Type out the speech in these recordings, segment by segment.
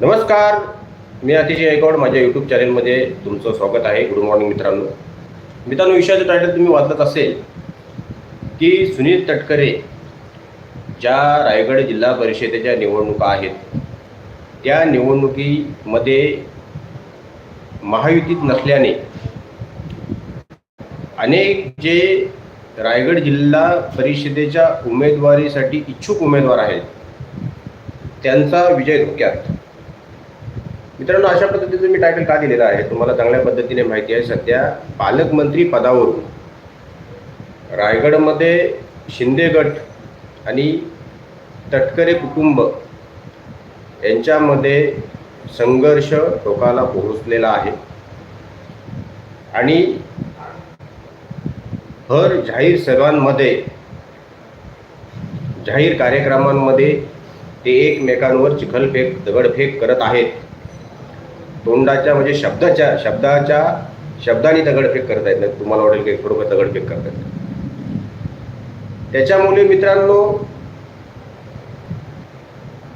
नमस्कार मी अतिशय गायकवाड माझ्या यूट्यूब चॅनलमध्ये तुमचं स्वागत आहे. गुड मॉर्निंग मित्रांनो. मित्रांनो विषयाचं टायटल तुम्ही वाचत असेल की सुनील तटकरे ज्या रायगड जिल्हा परिषदेच्या निवडणुका आहेत त्या निवडणुकीमध्ये महायुतीत नसल्याने अनेक जे रायगड जिल्हा परिषदेच्या उमेदवारीसाठी इच्छुक उमेदवार आहेत त्यांचा विजय धोक्यात. मित्रांनो अशा पद्धतीचं मी टायटल का दिलेलं आहे? तुम्हाला चांगल्या पद्धतीने माहिती आहे. सध्या पालकमंत्री पदावरून रायगडमध्ये शिंदे गट आणि तटकरे कुटुंब यांच्यामध्ये संघर्ष टोकाला पोहोचलेला आहे. आणि हर जाहीर सभांमध्ये जाहीर कार्यक्रमांमध्ये ते एकमेकांवर चिखलफेक दगडफेक करत आहेत. तोंडाच्या म्हणजे शब्दाच्या शब्दाच्या शब्दाने दगडफेक करत आहेत नाही तुम्हाला वाटेल की बरोबर दगडफेक करता आहेत त्याच्यामुळे मित्रांनो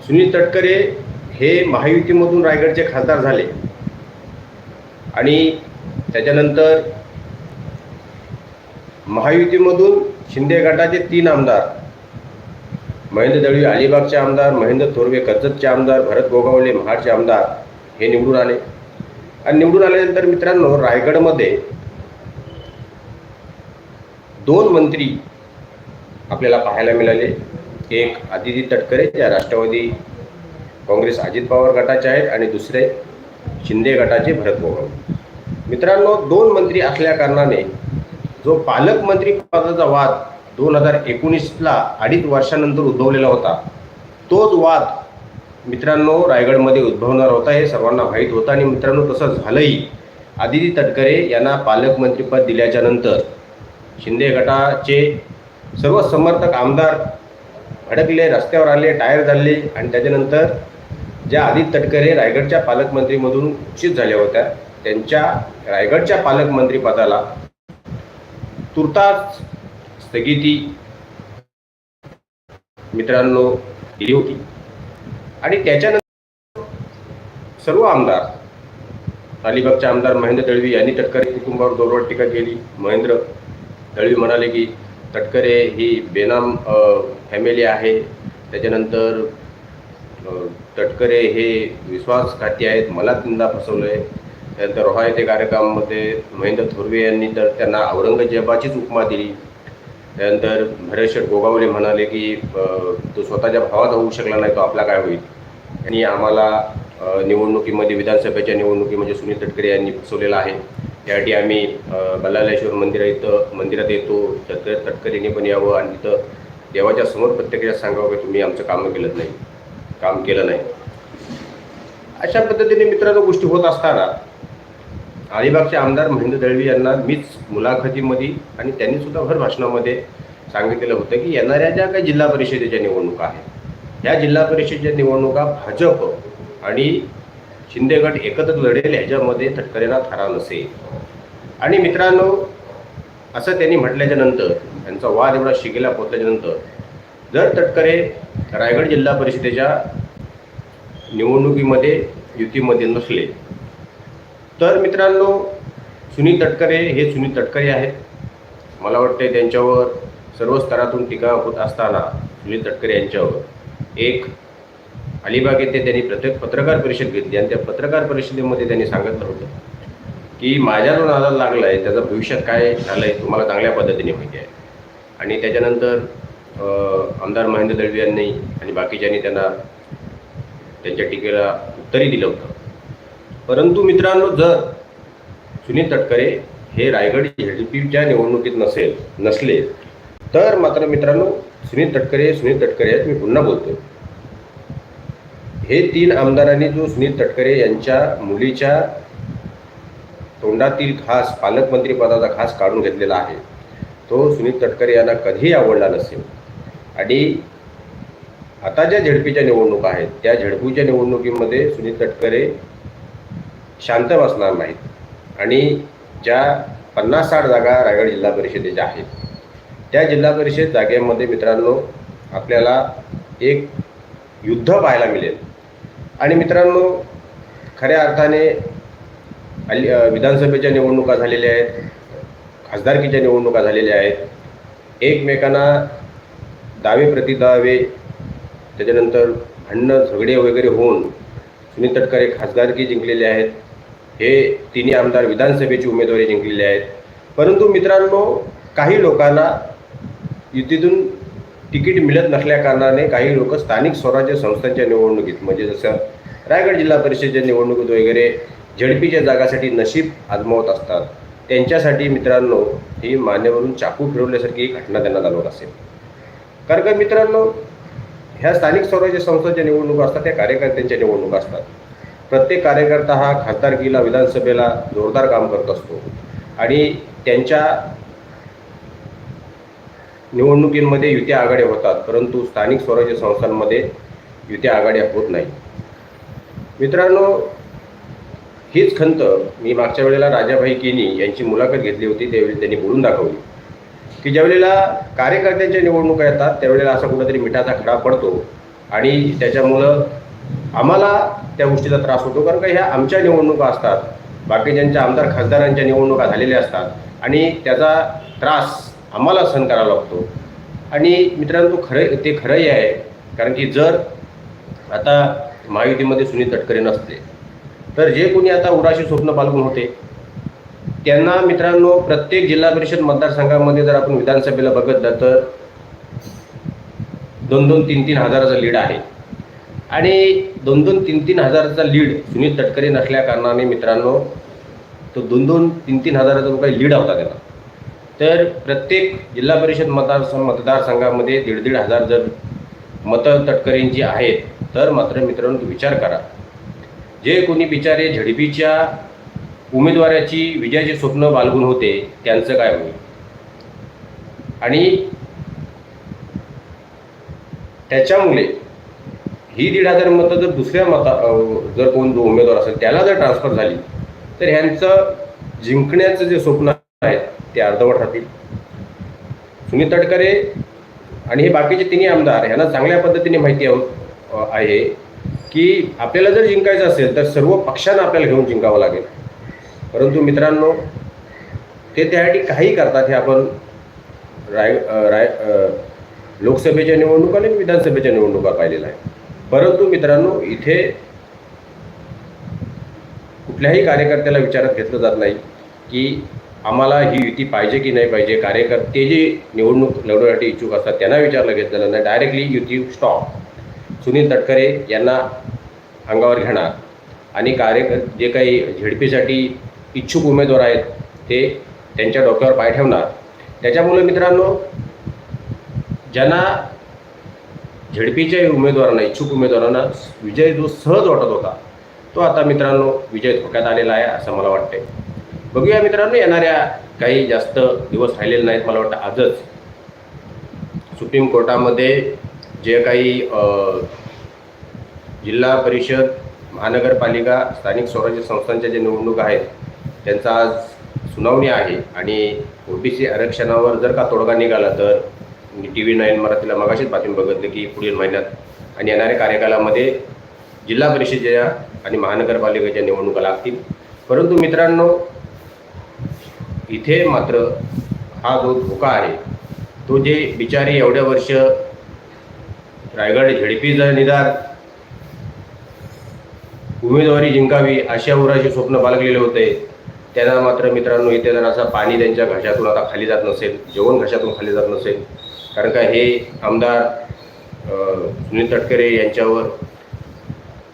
सुनील तटकरे हे महायुतीमधून रायगडचे खासदार झाले. आणि त्याच्यानंतर महायुतीमधून शिंदे गटाचे तीन आमदार महेंद्र दळवी अलिबागचे आमदार महेंद्र थोरवे कर्जतचे आमदार भरत गोगावले महाडचे आमदार हे निवडून आले. आणि निवडून आल्यानंतर मित्रांनो रायगडमध्ये दोन मंत्री आपल्याला पाहायला मिळाले. एक आदिती तटकरे ज्या राष्ट्रवादी काँग्रेस अजित पवार गटाचे आहेत आणि दुसरे शिंदे गटाचे भरत पवार मित्रांनो दोन मंत्री असल्या कारणाने जो पालकमंत्री पदाचा वाद दोन हजार एकोणीसला अडीच वर्षानंतर उद्भवलेला होता तोच वाद मित्रांनो रायगडमध्ये उद्भवणार होता हे सर्वांना माहीत होतं आणि मित्रांनो तसं झालंही. आदिती तटकरे यांना पालकमंत्रीपद दिल्याच्या नंतर शिंदे गटाचे सर्व समर्थक आमदार भडकले रस्त्यावर आले टायर झाले आणि त्याच्यानंतर ज्या आदित्य तटकरे रायगडच्या पालकमंत्रीमधून घोषित झाल्या होत्या त्यांच्या रायगडच्या पालकमंत्रीपदाला तुर्तास स्थगिती मित्रांनो दिली होती. आणि त्याच्यानंतर सर्व आमदार अलिबागचे आमदार महेंद्र दळवी यांनी तटकरे कुटुंबावर दोरवड टीका केली. महेंद्र दळवी म्हणाले की तटकरे ही बेनाम फॅमिली आहे. त्याच्यानंतर तटकरे हे विश्वासघाती आहेत. मला तीनदा फसवलं आहे त्यानंतर रोहा येथे कार्यक्रमामध्ये महेंद्र थोरवे यांनी तर त्यांना औरंगजेबाचीच उपमा दिली. त्यानंतर भरेशेठ गोगावले म्हणाले की तो स्वतःच्या भावात होऊ शकला नाही तो आपला काय होईल? आणि आम्हाला निवडणुकीमध्ये विधानसभेच्या निवडणुकीमध्ये सुनील तटकरे यांनी बसवलेलं आहे. त्यासाठी आम्ही बल्लालेश्वर मंदिरा इथं मंदिरात येतो. तटकरे तटकरेने पण यावं आणि तिथं देवाच्या समोर प्रत्येकाच्या सांगावं की तुम्ही आमचं काम केलं नाही. काम केलं नाही. अशा पद्धतीने मित्रांनो गोष्टी होत असताना अलिबागचे आमदार महेंद्र दळवी यांना मीच मुलाखतीमध्ये आणि त्यांनी सुद्धा भर भाषणामध्ये सांगितलेलं होतं की येणाऱ्या ज्या काही जिल्हा परिषदेच्या निवडणुका आहेत या जिल्हा परिषदेच्या निवडणुका भाजप आणि शिंदे गट एकत्र लढेल ह्याच्यामध्ये तटकरेला थारा नसेल. आणि मित्रांनो असं त्यांनी म्हटल्याच्या नंतर त्यांचा वाद एवढा शिगेला पोचल्याच्या नंतर जर तटकरे रायगड जिल्हा परिषदेच्या निवडणुकीमध्ये युतीमध्ये नसले तर मित्रांनो सुनील तटकरे हे सुनील तटकरे आहेत. मला वाटते त्यांच्यावर सर्व स्तरातून टीका होत असताना सुनील तटकरे यांच्यावर. एक अलिबाग येथे त्यांनी प्रत्येक पत्रकार परिषद घेतली आणि त्या पत्रकार परिषदेमध्ये त्यांनी सांगितलं होतं की माझ्या जो नादाला लागला आहे त्याचं भविष्यात काय झालं आहे तुम्हाला चांगल्या पद्धतीने माहिती आहे. आणि त्याच्यानंतर आमदार महेंद्र दळवी यांनी आणि बाकीच्यांनी त्यांना त्यांच्या टीकेला उत्तरही दिलं होतं. परंतु मित्रांनो जर सुनील तटकरे हे रायगड झेडपीच्या निवडणुकीत नसेल नसले तर मात्र मित्रांनो सुनील तटकरे सुनील तटकरे आहेत मी पुन्हा बोलतो हे तीन आमदारांनी जो सुनील तटकरे यांच्या मुलीच्या तोंडातील खास पालकमंत्रीपदाचा खास काढून घेतलेला आहे तो सुनील तटकरे यांना कधीही आवडला नसेल. आणि आता ज्या झेडपीच्या निवडणुका आहेत त्या झेडपूच्या निवडणुकीमध्ये सुनील तटकरे शांत बसणार नाहीत. आणि ज्या पन्नास साठ जागा रायगड जिल्हा परिषदेच्या आहेत त्या जिल्हा परिषद जागेमध्ये मित्रांनो आपल्याला एक युद्ध पाहायला मिळेल. आणि मित्रांनो खऱ्या अर्थाने अली विधानसभेच्या निवडणुका झालेल्या आहेत खासदारकीच्या निवडणुका झालेल्या आहेत. एकमेकांना दावे प्रतिदावे त्याच्यानंतर भांडणं झगडे वगैरे होऊन सुनील तटकरे खासदारकी जिंकलेले आहेत. हे तिन्ही आमदार विधानसभेची उमेदवारी जिंकलेले आहेत. परंतु मित्रांनो काही लोकांना युतीतून तिकीट मिळत नसल्या कारणाने काही लोक स्थानिक स्वराज्य संस्थांच्या निवडणुकीत म्हणजे जसं रायगड जिल्हा परिषदेच्या निवडणुकीत वगैरे झडपीच्या जागासाठी नशीब आजमावत असतात. त्यांच्यासाठी मित्रांनो ही मान्यवरून चाकू फिरवल्यासारखी ही घटना त्यांना जाणवत असेल. कारण का मित्रांनो ह्या स्थानिक स्वराज्य संस्थांच्या निवडणुका असतात त्या कार्यकर्त्यांच्या निवडणुका असतात. प्रत्येक कार्यकर्ता हा खासदारकीला विधानसभेला जोरदार काम करत असतो. आणि त्यांच्या निवडणुकींमध्ये युत्या आघाड्या होतात परंतु स्थानिक स्वराज्य संस्थांमध्ये युत्या आघाड्या होत नाही. मित्रांनो हीच खंत मी मागच्या वेळेला राजाभाई केनी यांची मुलाखत घेतली होती त्यावेळी त्यांनी बोलून दाखवली. की ज्यावेळेला कार्यकर्त्यांच्या निवडणुका येतात त्यावेळेला असा कुठेतरी मिठाचा खडा पडतो आणि त्याच्यामुळं आम्हाला त्या गोष्टीचा त्रास होतो कारण का ह्या आमच्या निवडणुका असतात बाकीच्यांच्या आमदार खासदारांच्या निवडणुका झालेल्या असतात आणि त्याचा त्रास आम्हाला सहन करावा लागतो. आणि मित्रांनो खरं ते खरंही आहे. कारण की जर आता महायुतीमध्ये सुनील तटकरे नसते तर जे कोणी आता उराशी स्वप्न बाळगून होते त्यांना मित्रांनो प्रत्येक जिल्हा परिषद मतदारसंघामध्ये जर आपण विधानसभेला बघितलं तर दोन दोन तीन तीन हजाराचा लीड आहे. आणि दोन दोन तीन तीन हजाराचा लीड सुनील तटकरे नसल्या कारणाने मित्रांनो तो दोन दोन तीन तीन हजाराचा जो काही लीड होता त्याला तर प्रत्येक जिल्हा परिषद मतदार मतदारसंघामध्ये दीड दीड हजार जर मतं तटकरेंची आहेत तर मात्र मित्रांनो विचार करा. जे कोणी बिचारे झडपीच्या उमेदवाराची विजयाचे स्वप्न बालगून होते त्यांचं काय होईल? आणि त्याच्यामुळे ही दीड हजार मतं जर दुसऱ्या मता जर कोण जो उमेदवार असेल त्याला जर ट्रान्सफर झाली तर ह्यांचं जिंकण्याचं जे स्वप्न आहे ते अर्धवट राहतील. सुनील तटकरे आणि हे बाकीचे तिन्ही आमदार ह्यांना चांगल्या पद्धतीने माहिती आहे की आपल्याला जर जिंकायचं असेल तर सर्व पक्षांना आपल्याला घेऊन जिंकावं लागेल. परंतु मित्रांनो ते त्यासाठी काही करतात हे आपण राय राय लोकसभेच्या निवडणुका आणि विधानसभेच्या निवडणुका पाहिलेल्या आहे परंतु मित्रांनो इथे कुठल्याही कार्यकर्त्याला विचारात घेतलं जात नाही की आम्हाला ही युती पाहिजे की नाही पाहिजे? कार्यकर्ते जे निवडणूक लढवण्यासाठी इच्छुक असतात त्यांना विचारलं घेतलेलं नाही. डायरेक्टली युती स्टॉप सुनील तटकरे यांना अंगावर घेणार. आणि कार्यकर जे काही झेडपीसाठी इच्छुक उमेदवार आहेत ते त्यांच्या डोक्यावर पाय ठेवणार. त्याच्यामुळे मित्रांनो ज्यांना झेडपीच्या उमेदवारांना इच्छुक उमेदवारांना विजय जो सहज वाटत होता तो आता मित्रांनो विजय धोक्यात आलेला आहे असं मला वाटते बघूया मित्रांनो येणाऱ्या काही जास्त दिवस राहिलेले नाहीत मला वाटतं आजच. सुप्रीम कोर्टामध्ये जे काही जिल्हा परिषद महानगरपालिका स्थानिक स्वराज्य संस्थांच्या जे निवडणूक आहेत त्यांचा आज सुनावणी आहे आणि ओबीसी आरक्षणावर जर का तोडगा निघाला तर टी व्ही नाईन मराठीला मगाशीच बातमी बघितली की पुढील महिन्यात आणि येणाऱ्या कार्यकालामध्ये जिल्हा परिषदेच्या आणि महानगरपालिकेच्या निवडणुका लागतील. परंतु मित्रांनो इथे मात्र हा जो धोका आहे तो जे बिचारी एवढ्या वर्ष रायगड झेडपी जर निदान उमेदवारी जिंकावी अशा उराचे स्वप्न बाळगलेले होते त्यांना मात्र मित्रांनो इथे जर असा पाणी त्यांच्या घशातून आता खाली जात नसेल जेवण घशातून खाली जात नसेल कारण का हे आमदार सुनील तटकरे यांच्यावर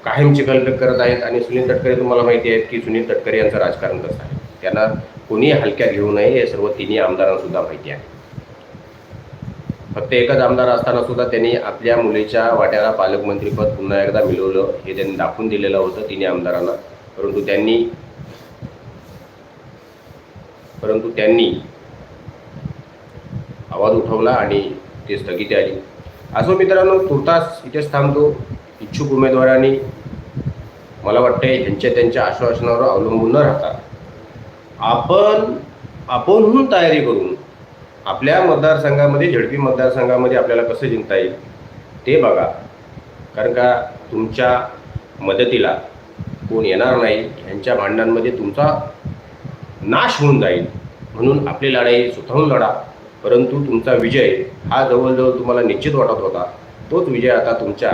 कायम चिखलफेक करत आहेत आणि सुनील तटकरे तुम्हाला माहिती आहेत की सुनील तटकरे यांचं राजकारण कसं आहे? त्यांना कोणी हलक्या घेऊ नये हे सर्व तिन्ही आमदारांसुद्धा माहिती आहे. फक्त एकच आमदार असताना सुद्धा त्यांनी आपल्या मुलीच्या वाट्याला पालकमंत्रीपद पुन्हा एकदा मिळवलं हे त्यांनी दाखवून दिलेलं होतं तिन्ही आमदारांना. परंतु त्यांनी परंतु त्यांनी आवाज उठवला आणि ते स्थगिती आली. असो मित्रांनो तुर्तास इथेच थांबतो. इच्छुक उमेदवारांनी मला वाटते ह्यांच्या त्यांच्या आश्वासनावर अवलंबून न राहता आपण आपणहून तयारी करून आपल्या मतदारसंघामध्ये झडपी मतदारसंघामध्ये आपल्याला कसं जिंकता येईल ते बघा. कारण का तुमच्या मदतीला कोण येणार नाही यांच्या भांडणांमध्ये तुमचा नाश होऊन जाईल. म्हणून आपली लढाई स्वतःहून लढा. परंतु तुमचा विजय हा जवळजवळ तुम्हाला निश्चित वाटत होता. तोच विजय आता तुमच्या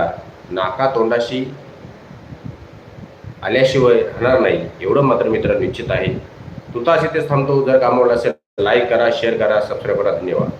नाकातोंडाशी आल्याशिवाय राहणार नाही एवढं मात्र मित्र निश्चित आहे. तुतास इथेच थांबतो. जर काम आवडलं असेल लाईक करा शेअर करा सबस्क्राईब करा. धन्यवाद.